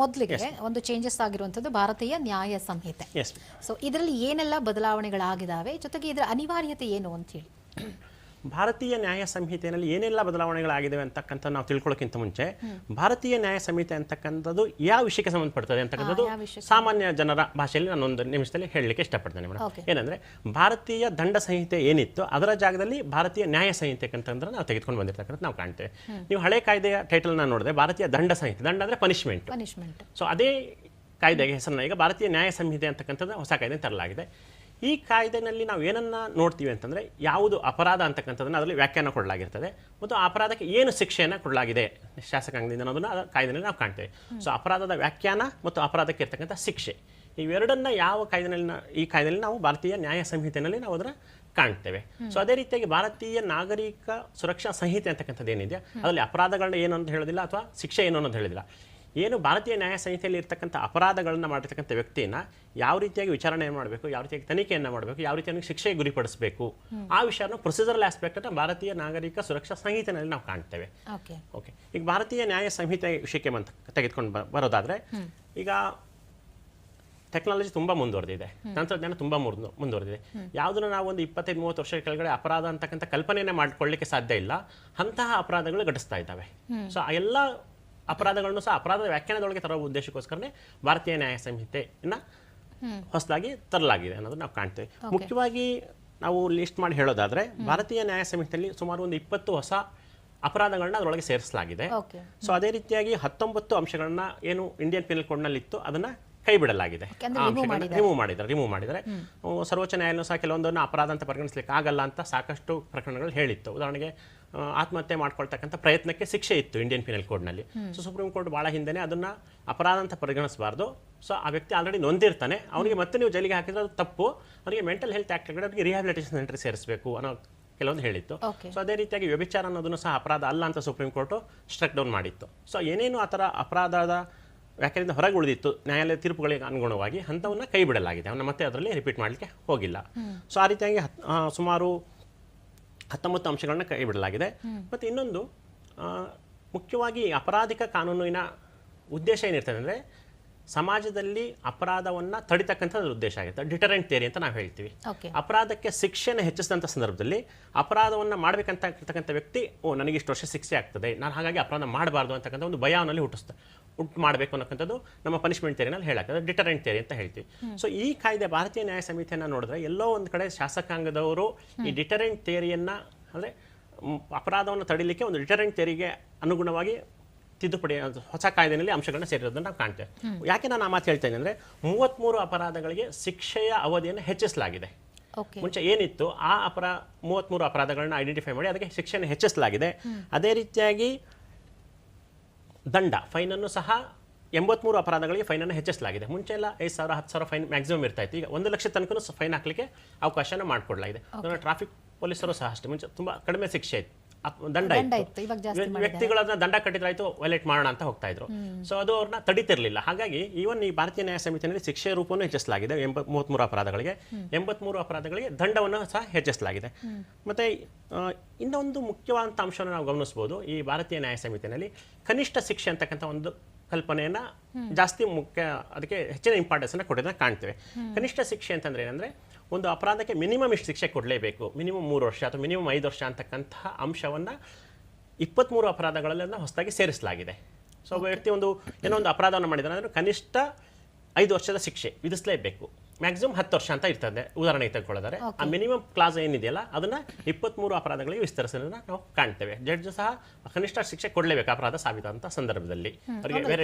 ಮೊದಲಿಗೆ ಒಂದು ಚೇಂಜಸ್ ಆಗಿರುವಂತದ್ದು ಭಾರತೀಯ ನ್ಯಾಯ ಸಂಹಿತೆ. ಸೊ ಇದರಲ್ಲಿ ಏನೆಲ್ಲ ಬದಲಾವಣೆಗಳಾಗಿದ್ದಾವೆ ಜೊತೆಗೆ ಇದರ ಅನಿವಾರ್ಯತೆ ಏನು ಅಂತ ಹೇಳಿ. ಭಾರತೀಯ ನ್ಯಾಯ ಸಂಹಿತೆಯಲ್ಲಿ ಏನೆಲ್ಲ ಬದಲಾವಣೆಗಳಾಗಿದ್ದಾವೆ ಅಂತಕ್ಕಂಥ ನಾವು ತಿಳ್ಕೊಳ್ಳೋಕ್ಕಿಂತ ಮುಂಚೆ ಭಾರತೀಯ ನ್ಯಾಯ ಸಂಹಿತೆ ಅಂತಕ್ಕಂಥದ್ದು ಯಾವ ವಿಷಯಕ್ಕೆ ಸಂಬಂಧಪಡ್ತದೆ ಅಂತಕ್ಕಂಥದ್ದು ಸಾಮಾನ್ಯ ಜನರ ಭಾಷೆಯಲ್ಲಿ ನಾನು ಒಂದು ನಿಮಿಷದಲ್ಲಿ ಹೇಳಲಿಕ್ಕೆ ಇಷ್ಟಪಡ್ತೇನೆ ಮೇಡಮ್. ಏನಂದ್ರೆ ಭಾರತೀಯ ದಂಡ ಸಂಹಿತೆ ಏನಿತ್ತು ಅದರ ಜಾಗದಲ್ಲಿ ಭಾರತೀಯ ನ್ಯಾಯ ಸಂಹಿತೆ ಅಂತಂದ್ರೆ ನಾವು ತೆಗೆದುಕೊಂಡು ಬಂದಿರ್ತಕ್ಕಂಥ ನಾವು ಕಾಣ್ತೇವೆ. ನೀವು ಹಳೆ ಕಾಯ್ದೆಯ ಟೈಟಲ್ನ ನೋಡಿದೆ ಭಾರತೀಯ ದಂಡ ಸಂಹಿತೆ ದಂಡ ಅಂದ್ರೆ ಪನಿಷ್ಮೆಂಟ್ ಸೊ ಅದೇ ಕಾಯ್ದೆಗೆ ಹೆಸರನ್ನ ಈಗ ಭಾರತೀಯ ನ್ಯಾಯ ಸಂಹಿತೆ ಅಂತಕ್ಕಂಥದ್ದು ಹೊಸ ಕಾಯ್ದೆ ತರಲಾಗಿದೆ. ಈ ಕಾಯ್ದೆನಲ್ಲಿ ನಾವು ಏನನ್ನ ನೋಡ್ತೀವಿ ಅಂತಂದ್ರೆ ಯಾವುದು ಅಪರಾಧ ಅಂತಕ್ಕಂಥದ್ದನ್ನು ಅದರಲ್ಲಿ ವ್ಯಾಖ್ಯಾನ ಕೊಡಲಾಗಿರ್ತದೆ. ಮತ್ತು ಆ ಅಪರಾಧಕ್ಕೆ ಏನು ಶಿಕ್ಷೆಯನ್ನು ಕೊಡಲಾಗಿದೆ ಶಾಸಕಾಂಗದಿಂದ ಅನ್ನೋದನ್ನ ಕಾಯ್ದೆನಲ್ಲಿ ನಾವು ಕಾಣ್ತೇವೆ. ಸೊ ಅಪರಾಧದ ವ್ಯಾಖ್ಯಾನ ಮತ್ತು ಅಪರಾಧಕ್ಕೆ ಇರ್ತಕ್ಕಂಥ ಶಿಕ್ಷೆ. ಇವೆರಡನ್ನ ಯಾವ ಕಾಯ್ದೆನಲ್ಲಿ ಈ ಕಾಯ್ದೆಯಲ್ಲಿ ನಾವು ಭಾರತೀಯ ನ್ಯಾಯ ಸಂಹಿತೆಯಲ್ಲಿ ನಾವು ಅದರ ಕಾಣ್ತೇವೆ. ಸೊ ಅದೇ ರೀತಿಯಾಗಿ ಭಾರತೀಯ ನಾಗರಿಕ ಸುರಕ್ಷಾ ಸಂಹಿತೆ ಅಂತಕ್ಕಂಥದ್ದು ಏನಿದೆ ಅದರಲ್ಲಿ ಅಪರಾಧಗಳನ್ನ ಏನು ಅಂತ ಹೇಳೋದಿಲ್ಲ ಅಥವಾ ಶಿಕ್ಷೆ ಏನು ಅನ್ನೋದು ಹೇಳೋದಿಲ್ಲ. ಏನು ಭಾರತೀಯ ನ್ಯಾಯ ಸಂಹಿತೆಯಲ್ಲಿ ಇರ್ತಕ್ಕಂಥ ಅಪರಾಧಗಳನ್ನು ಮಾಡಿರ್ತಕ್ಕಂಥ ವ್ಯಕ್ತಿಯನ್ನು ಯಾವ ರೀತಿಯಾಗಿ ವಿಚಾರಣೆ ಮಾಡಬೇಕು ಯಾವ ರೀತಿಯಾಗಿ ತನಿಖೆಯನ್ನು ಮಾಡಬೇಕು ಯಾವ ರೀತಿಯಾಗಿ ಶಿಕ್ಷೆಗೆ ಗುರಿಪಡಿಸಬೇಕು ಆ ವಿಷಯನ ಪ್ರೊಸೀಜರಲ್ ಆಸ್ಪೆಕ್ಟನ್ನು ಭಾರತೀಯ ನಾಗರಿಕ ಸುರಕ್ಷಾ ಸಂಹಿತೆಯಲ್ಲಿ ನಾವು ಕಾಣ್ತೇವೆ. ಓಕೆ. ಈಗ ಭಾರತೀಯ ನ್ಯಾಯ ಸಂಹಿತೆ ವಿಷಯಕ್ಕೆ ಬಂತ ತೆಗೆದುಕೊಂಡು ಬರೋದಾದ್ರೆ ಈಗ ಟೆಕ್ನಾಲಜಿ ತುಂಬಾ ಮುಂದುವರೆದಿದೆ ತಂತ್ರಜ್ಞಾನ ತುಂಬಾ ಮುಂದು ಮುಂದುವರೆದಿದೆ. ಯಾವುದನ್ನು ನಾವು ಒಂದು ಇಪ್ಪತ್ತೈದು ಮೂವತ್ತು ವರ್ಷ ಕೆಳಗಡೆ ಅಪರಾಧ ಅಂತಕ್ಕಂಥ ಕಲ್ಪನೆಯನ್ನೇ ಮಾಡ್ಕೊಳ್ಳಿಕ್ಕೆ ಸಾಧ್ಯ ಇಲ್ಲ ಅಂತಹ ಅಪರಾಧಗಳು ಘಟಿಸ್ತಾ ಇದ್ದಾವೆ. ಸೊ ಆ ಎಲ್ಲ ಅಪರಾಧಗಳನ್ನು ಸಹ ಅಪರಾಧದ ವ್ಯಾಖ್ಯಾನದೊಳಗೆ ತರುವ ಉದ್ದೇಶಕ್ಕೋಸ್ಕರನೇ ಭಾರತೀಯ ನ್ಯಾಯ ಸಂಹಿತೆಯನ್ನು ಹೊಸದಾಗಿ ತರಲಾಗಿದೆ ಅನ್ನೋದು ನಾವು ಕಾಣ್ತೇವೆ. ಮುಖ್ಯವಾಗಿ ನಾವು ಲಿಸ್ಟ್ ಮಾಡಿ ಹೇಳೋದಾದ್ರೆ ಭಾರತೀಯ ನ್ಯಾಯ ಸಂಹಿತೆಯಲ್ಲಿ ಸುಮಾರು ಒಂದು ಇಪ್ಪತ್ತು ಹೊಸ ಅಪರಾಧಗಳನ್ನ ಅದರೊಳಗೆ ಸೇರಿಸಲಾಗಿದೆ. ಸೊ ಅದೇ ರೀತಿಯಾಗಿ ಹತ್ತೊಂಬತ್ತು ಅಂಶಗಳನ್ನ ಏನು ಇಂಡಿಯನ್ ಪಿನಲ್ ಕೋಡ್ನಲ್ಲಿ ಇತ್ತು ಅದನ್ನ ಕೈ ಬಿಡಲಾಗಿದೆ. ರಿಮೂವ್ ಮಾಡಿದ್ದಾರೆ. ರಿಮೂವ್ ಮಾಡಿದರೆ ಸರ್ವೋಚ್ಚ ನ್ಯಾಯಾಲಯ ಸಹ ಕೆಲವೊಂದನ್ನು ಅಪರಾಧ ಅಂತ ಪರಿಗಣಿಸಲಿಕ್ಕೆ ಆಗಲ್ಲ ಅಂತ ಸಾಕಷ್ಟು ಪ್ರಕರಣಗಳು ಹೇಳಿತ್ತು. ಉದಾಹರಣೆಗೆ ಆತ್ಮಹತ್ಯೆ ಮಾಡ್ಕೊಳ್ತಕ್ಕಂಥ ಪ್ರಯತ್ನಕ್ಕೆ ಶಿಕ್ಷೆ ಇತ್ತು ಇಂಡಿಯನ್ ಪಿನಲ್ ಕೋಡ್ನಲ್ಲಿ ಸೊ ಸುಪ್ರೀಂ ಕೋರ್ಟ್ ಭಾಳ ಹಿಂದೆನೆ ಅದನ್ನ ಅಪರಾಧ ಅಂತ ಪರಿಗಣಿಸಬಾರ್ದು. ಸೊ ಆ ವ್ಯಕ್ತಿ ಆಲ್ರೆಡಿ ನೊಂದಿರ್ತಾನೆ. ಅವನಿಗೆ ಮತ್ತೆ ನೀವು ಜೈಲಿಗೆ ಹಾಕಿದ್ರೆ ಅದು ತಪ್ಪು. ಅವನಿಗೆ ಮೆಂಟಲ್ ಹೆಲ್ತ್ ಆಕ್ಟ್ ಅವರಿಗೆ ರಿಹಾಬಿಲಿಟೇಷನ್ ಸೆಂಟರ್ ಸೇರಿಸಬೇಕು ಅನ್ನೋ ಕೆಲವೊಂದು ಹೇಳಿತ್ತು. ಸೊ ಅದೇ ರೀತಿಯಾಗಿ ವ್ಯಭಿಚಾರ ಅನ್ನೋದನ್ನು ಸಹ ಅಪರಾಧ ಅಲ್ಲ ಅಂತ ಸುಪ್ರೀಂ ಕೋರ್ಟು ಸ್ಟ್ರಕ್ ಡೌನ್ ಮಾಡಿತ್ತು. ಸೊ ಏನೇನು ಆ ಥರ ಅಪರಾಧದ ವ್ಯಾಖ್ಯಾನದಿಂದ ಹೊರಗೆ ಉಳಿದಿತ್ತು ನ್ಯಾಯಾಲಯ ತೀರ್ಪುಗಳಿಗೆ ಅನುಗುಣವಾಗಿ ಹಂತವನ್ನು ಕೈ ಬಿಡಲಾಗಿದೆ. ಅವನ್ನ ಮತ್ತೆ ಅದರಲ್ಲಿ ರಿಪೀಟ್ ಮಾಡಲಿಕ್ಕೆ ಹೋಗಿಲ್ಲ. ಸೊ ಆ ರೀತಿಯಾಗಿ ಸುಮಾರು ಹತ್ತೊಂಬತ್ತು ಅಂಶಗಳನ್ನ ಕೈ ಬಿಡಲಾಗಿದೆ ಮತ್ತು ಇನ್ನೊಂದು ಆ, ಮುಖ್ಯವಾಗಿ ಅಪರಾಧಿಕ ಕಾನೂನಿನ ಉದ್ದೇಶ ಏನಿರ್ತದೆ ಅಂದರೆ ಸಮಾಜದಲ್ಲಿ ಅಪರಾಧವನ್ನು ತಡಿತಕ್ಕಂಥ ಉದ್ದೇಶ ಆಗುತ್ತೆ ಡಿಟರೆಂಟ್ ಥಿಯರಿ ಅಂತ ನಾವು ಹೇಳ್ತೀವಿ. ಅಪರಾಧಕ್ಕೆ ಶಿಕ್ಷೆಯನ್ನು ಹೆಚ್ಚಿಸಿದಂಥ ಸಂದರ್ಭದಲ್ಲಿ ಅಪರಾಧವನ್ನು ಮಾಡಬೇಕಂತ ಇರ್ತಕ್ಕಂಥ ವ್ಯಕ್ತಿ ಓ ನನಗೆ ಇಷ್ಟು ವರ್ಷ ಶಿಕ್ಷೆ ಆಗ್ತದೆ. ನಾನು ಹಾಗಾಗಿ ಅಪರಾಧ ಮಾಡಬಾರ್ದು ಅಂತಕ್ಕಂಥ ಒಂದು ಭಯವನ್ನಲ್ಲಿ ಹುಟ್ಟಿಸ್ತದೆ ಹುಟ್ಟಿಸ್ತಾ ಉಂಟು ಮಾಡಬೇಕು ಅನ್ನೋಕ್ಕಂಥದ್ದು ನಮ್ಮ ಪನಿಷ್ಮೆಂಟ್ ಥಿಯರಿನಲ್ಲಿ ಹೇಳಾಗ್ತದೆ ಡಿಟರೆಂಟ್ ಥಿಯರಿ ಅಂತ ಹೇಳ್ತೀವಿ. ಸೊ ಈ ಕಾಯ್ದೆ ಭಾರತೀಯ ನ್ಯಾಯ ಸಮಿತಿಯನ್ನು ನೋಡಿದ್ರೆ ಎಲ್ಲೋ ಒಂದು ಕಡೆ ಶಾಸಕಾಂಗದವರು ಈ ಡಿಟರೆಂಟ್ ಥಿಯರಿಯನ್ನು ಅಂದರೆ ಅಪರಾಧವನ್ನು ತಡಿಲಿಕ್ಕೆ ಒಂದು ಡಿಟರೆಂಟ್ ತೆರಿಗೆ ಅನುಗುಣವಾಗಿ ತಿದ್ದುಪಡಿ ಹೊಸ ಕಾಯ್ದೆಯಲ್ಲಿ ಅಂಶಗಳನ್ನ ಸೇರಿರೋದನ್ನ ನಾವು ಕಾಣ್ತೇವೆ. ಯಾಕೆ ನಾನು ಆ ಮಾತು ಹೇಳ್ತೇನೆ ಅಂದ್ರೆ ಮೂವತ್ತ್ಮೂರು ಅಪರಾಧಗಳಿಗೆ ಶಿಕ್ಷೆಯ ಅವಧಿಯನ್ನು ಹೆಚ್ಚಿಸಲಾಗಿದೆ. ಮುಂಚೆ ಏನಿತ್ತು ಆ ಅಪರಾ ಮೂವತ್ತ್ಮೂರು ಅಪರಾಧಗಳನ್ನ ಐಡೆಂಟಿಫೈ ಮಾಡಿ ಅದಕ್ಕೆ ಶಿಕ್ಷೆಯನ್ನು ಹೆಚ್ಚಿಸಲಾಗಿದೆ. ಅದೇ ರೀತಿಯಾಗಿ ದಂಡ ಫೈನನ್ನು ಸಹ ಎಂಬತ್ಮೂರು ಅಪರಾಧಗಳಿಗೆ ಫೈನನ್ನು ಹೆಚ್ಚಿಸಲಾಗಿದೆ. ಮುಂಚೆ ಎಲ್ಲ ಐದು ಸಾವಿರ ಹತ್ತು ಸಾವಿರ ಫೈನ್ ಮ್ಯಾಕ್ಸಿಮಮ್ ಇರ್ತಾ ಇತ್ತು. ಈಗ ಒಂದು ಲಕ್ಷ ತನಕ ಫೈನ್ ಹಾಕಲಿಕ್ಕೆ ಅವಕಾಶನ ಮಾಡಿಕೊಡಲಾಗಿದೆ. ಟ್ರಾಫಿಕ್ ಪೊಲೀಸರು ಸಹ ಅಷ್ಟೇ. ಮುಂಚೆ ತುಂಬ ಕಡಿಮೆ ಶಿಕ್ಷೆ ಇತ್ತು. ದಂಡ ಇತ್ತು. ವ್ಯಕ್ತಿಗಳನ್ನ ದಂಡ ಕಟ್ಟಿದ್ರಾಯ್ತು ವೈಲೇಟ್ ಮಾಡೋಣ ಅಂತ ಹೋಗ್ತಾ ಇದ್ರು. ಸೊ ಅದು ಅವ್ರನ್ನ ತಡಿತಿರ್ಲಿಲ್ಲ. ಹಾಗಾಗಿ ಈವನ್ ಈ ಭಾರತೀಯ ನ್ಯಾಯ ಸಮಿತಿಯಲ್ಲಿ ಶಿಕ್ಷೆ ರೂಪವನ್ನು ಹೆಚ್ಚಿಸಲಾಗಿದೆ. ಎಂಬತ್ ಮೂವತ್ತ್ಮೂರು ಅಪರಾಧಗಳಿಗೆ. ಎಂಬತ್ಮೂರು ಅಪರಾಧಗಳಿಗೆ ದಂಡವನ್ನು ಸಹ ಹೆಚ್ಚಿಸಲಾಗಿದೆ. ಮತ್ತೆ ಇನ್ನೊಂದು ಮುಖ್ಯವಾದಂಥ ಅಂಶವನ್ನು ನಾವು ಗಮನಿಸಬಹುದು ಈ ಭಾರತೀಯ ನ್ಯಾಯ ಸಮಿತಿಯಲ್ಲಿ ಕನಿಷ್ಠ ಶಿಕ್ಷೆ ಅಂತಕ್ಕಂಥ ಒಂದು ಕಲ್ಪನೆಯನ್ನ ಜಾಸ್ತಿ ಮುಖ್ಯ ಅದಕ್ಕೆ ಹೆಚ್ಚಿನ ಇಂಪಾರ್ಟೆನ್ಸ್ ಅನ್ನ ಕೊಡೋದನ್ನ ಕಾಣ್ತೇವೆ. ಕನಿಷ್ಠ ಶಿಕ್ಷೆ ಅಂತಂದ್ರೆ ಏನಂದ್ರೆ ಒಂದು ಅಪರಾಧಕ್ಕೆ ಮಿನಿಮಮ್ ಇಷ್ಟು ಶಿಕ್ಷೆ ಕೊಡಲೇಬೇಕು. ಮಿನಿಮಮ್ ಮೂರು ವರ್ಷ ಅಥವಾ ಮಿನಿಮಮ್ ಐದು ವರ್ಷ ಅಂತಕ್ಕಂತಹ ಅಂಶವನ್ನ ಇಪ್ಪತ್ತ್ಮೂರು ಅಪರಾಧಗಳಲ್ಲೆಲ್ಲ ಹೊಸದಾಗಿ ಸೇರಿಸಲಾಗಿದೆ. ಸೊ ಒಬ್ಬ ವ್ಯಕ್ತಿ ಒಂದು ಏನೋ ಒಂದು ಅಪರಾಧವನ್ನು ಮಾಡಿದಾರೆ ಅಂದರೆ ಕನಿಷ್ಠ ಐದು ವರ್ಷದ ಶಿಕ್ಷೆ ವಿಧಿಸಲೇಬೇಕು. ಮ್ಯಾಕ್ಸಿಮಮ್ ಹತ್ತು ವರ್ಷ ಅಂತ ಇರ್ತದೆ. ಉದಾಹರಣೆ ತೆಗೆದುಕೊಳ್ಳೋದಾರೆ ಆ ಮಿನಿಮಮ್ ಕ್ಲಾಸ್ ಏನಿದೆಯಲ್ಲ ಅದನ್ನ ಇಪ್ಪತ್ಮೂರು ಅಪರಾಧಗಳಿಗೆ ವಿಸ್ತರಿಸೋದನ್ನ ನಾವು ಕಾಣ್ತೇವೆ. ಜಡ್ಜ್ ಸಹ ಕನಿಷ್ಠ ಶಿಕ್ಷೆ ಕೊಡಲೇಬೇಕು ಅಪರಾಧ ಸಾಬೀತಾದಂಥ ಸಂದರ್ಭದಲ್ಲಿ. ಅವರಿಗೆ ಬೇರೆ